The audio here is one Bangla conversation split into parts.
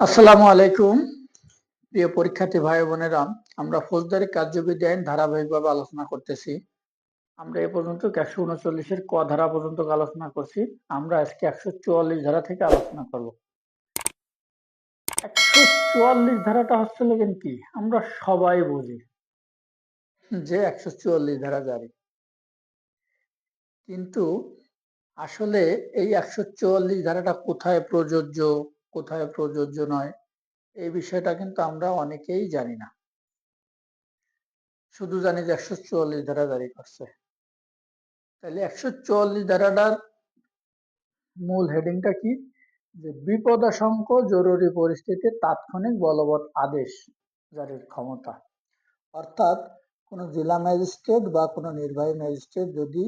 আসসালামু আলাইকুম, প্রিয় পরীক্ষার্থী ভাই বোনেরা। আমরা ফৌজদারি কার্যবিধি আইন ধারাবাহিকভাবে আলোচনা করতেছি। আমরা এ পর্যন্ত একশো উনচল্লিশের ক ধারা পর্যন্ত আলোচনা করছি। আমরা আজকে একশো চুয়াল্লিশ ধারা থেকে আলোচনা করব। একশো চুয়াল্লিশ ধারাটা হচ্ছে লেগেন কি? আমরা সবাই বুঝি যে একশো চুয়াল্লিশ ধারা জারি। কিন্তু আসলে এই একশো চুয়াল্লিশ ধারাটা কোথায় প্রযোজ্য? কোথায় প্রযোজ্য নয়, এই বিষয়টা কিন্তু আমরা অনেকেই জানি না। শুধু জানি যে একশো চুয়াল্লিশ ধারা জারি করছে। তাহলে একশো চুয়াল্লিশ ধারাটার মূল হেডিংটা কি? যে বিপদাশঙ্ক জরুরি পরিস্থিতি তাৎক্ষণিক বলবৎ আদেশ জারির ক্ষমতা। অর্থাৎ কোনো জেলা ম্যাজিস্ট্রেট বা কোনো নির্বাহী ম্যাজিস্ট্রেট যদি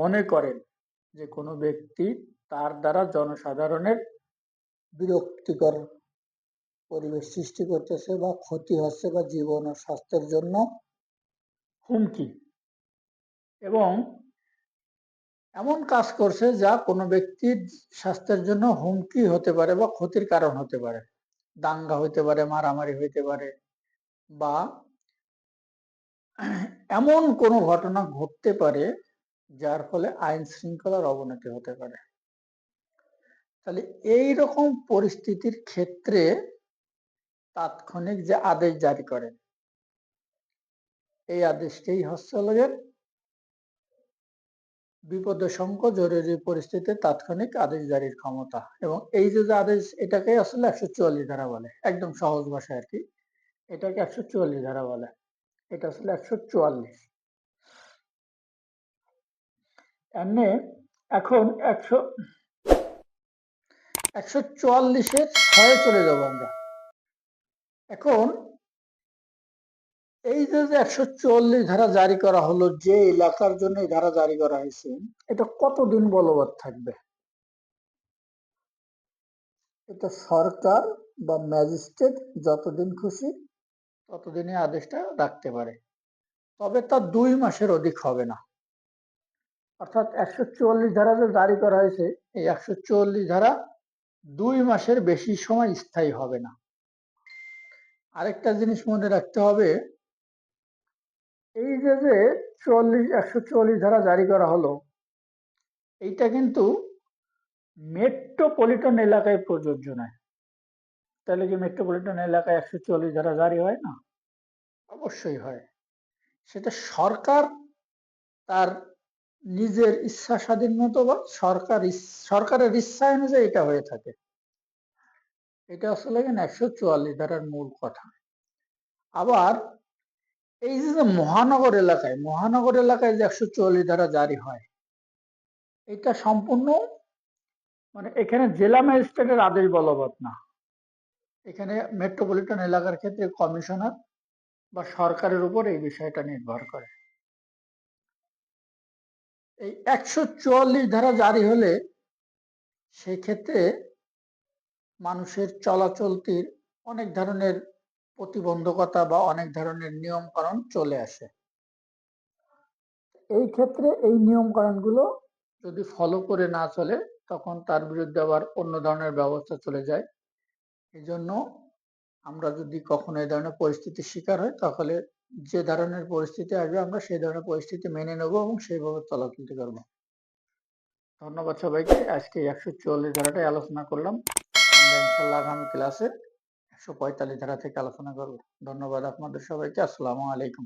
মনে করেন যে কোনো ব্যক্তি তার দ্বারা জনসাধারণের বিরক্তিকর পরিবেশ সৃষ্টি করতেছে বা ক্ষতি হচ্ছে বা জীবন ও স্বাস্থ্যের জন্য হুমকি। এবং এমন কাজ করছে যা কোনো ব্যক্তির স্বাস্থ্যের জন্য হুমকি হতে পারে বা ক্ষতির কারণ হতে পারে। দাঙ্গা হইতে পারে, মারামারি হইতে পারে বা এমন কোনো ঘটনা ঘটতে পারে যার ফলে আইন শৃঙ্খলার অবনতি হতে পারে। তাহলে এই রকম পরিস্থিতির ক্ষেত্রে তাৎক্ষণিক যে আদেশ জারি করেন, এই আদেশটাই হচ্ছে বিপদসঙ্ক জরুরি পরিস্থিতিতে তাৎক্ষণিক আদেশ জারির ক্ষমতা এবং এই যে আদেশ, এটাকে আসলে একশো চুয়াল্লিশ ধারা বলে, একদম সহজ ভাষায় আর কি। এটাকে একশো চুয়াল্লিশ ধারা বলে, এটা আসলে একশো চুয়াল্লিশ। এখন একশো একশো চুয়াল্লিশের ছয়ে চলে যাব আমরা। এখন এই যে একশো চুয়াল্লিশ ধারা জারি করা হলো, যে এলাকার জন্য এই ধারা জারি করা হয়েছে, এটা কতদিন বলবৎ থাকবে? এটা সরকার বা ম্যাজিস্ট্রেট যতদিন খুশি ততদিনে আদেশটা রাখতে পারে। তবে তা দুই মাসের অধিক হবে না। অর্থাৎ একশো চুয়াল্লিশ ধারা যে জারি করা হয়েছে, এই একশো চুয়াল্লিশ ধারা দুই মাসের বেশি সময় স্থায়ী হবে না। আরেকটা জিনিস মনে রাখতে হবে, এই যে যে চল্লিশ, একশো চল্লিশ ধারা জারি করা হলো, এইটা কিন্তু মেট্রোপলিটন এলাকায় প্রযোজ্য নয়। তাহলে কি মেট্রোপলিটন এলাকায় একশো চল্লিশ ধারা জারি হয় না? অবশ্যই হয়। সেটা সরকার তার নিজের ইচ্ছা স্বাধীন মতো বা সরকার সরকারের ইচ্ছা অনুযায়ী এটা হয়ে থাকে। এটা আসলে একশো চুয়াল্লিশ ধারার মূল কথা। আবার এই যে মহানগর এলাকায় মহানগর এলাকায় যে একশো চুয়াল্লিশ ধারা জারি হয়, এটা সম্পূর্ণ মানে এখানে জেলা ম্যাজিস্ট্রেটের আদেশ বলবৎ না। এখানে মেট্রোপলিটন এলাকার ক্ষেত্রে কমিশনার বা সরকারের উপর এই বিষয়টা নির্ভর করে। এই একশো চুয়াল্লিশ ধারা জারি হলে সেক্ষেত্রে মানুষের চলাচলতির অনেক ধরনের প্রতিবন্ধকতা বা অনেক ধরনের নিয়ম কারণ চলে আসে। এই ক্ষেত্রে এই নিয়মগুলো যদি ফলো করে না চলে, তখন তার বিরুদ্ধে আবার অন্য ধরনের ব্যবস্থা চলে যায়। এই জন্য আমরা যদি কখনো এই ধরনের পরিস্থিতির শিকার হয় তাহলে যে ধরনের পরিস্থিতি আসবে, আমরা সেই ধরনের পরিস্থিতি মেনে নেব এবং সেইভাবে চলাচলতে করব। ধন্যবাদ সবাইকে। আজকে একশো চুয়াল্লিশ ধারাটাই আলোচনা করলাম। আমরা ইনশাল্লাহ আগামী ক্লাসে একশো পঁয়তাল্লিশ ধারা থেকে আলোচনা করব। ধন্যবাদ আপনাদের সবাইকে। আসসালামু আলাইকুম।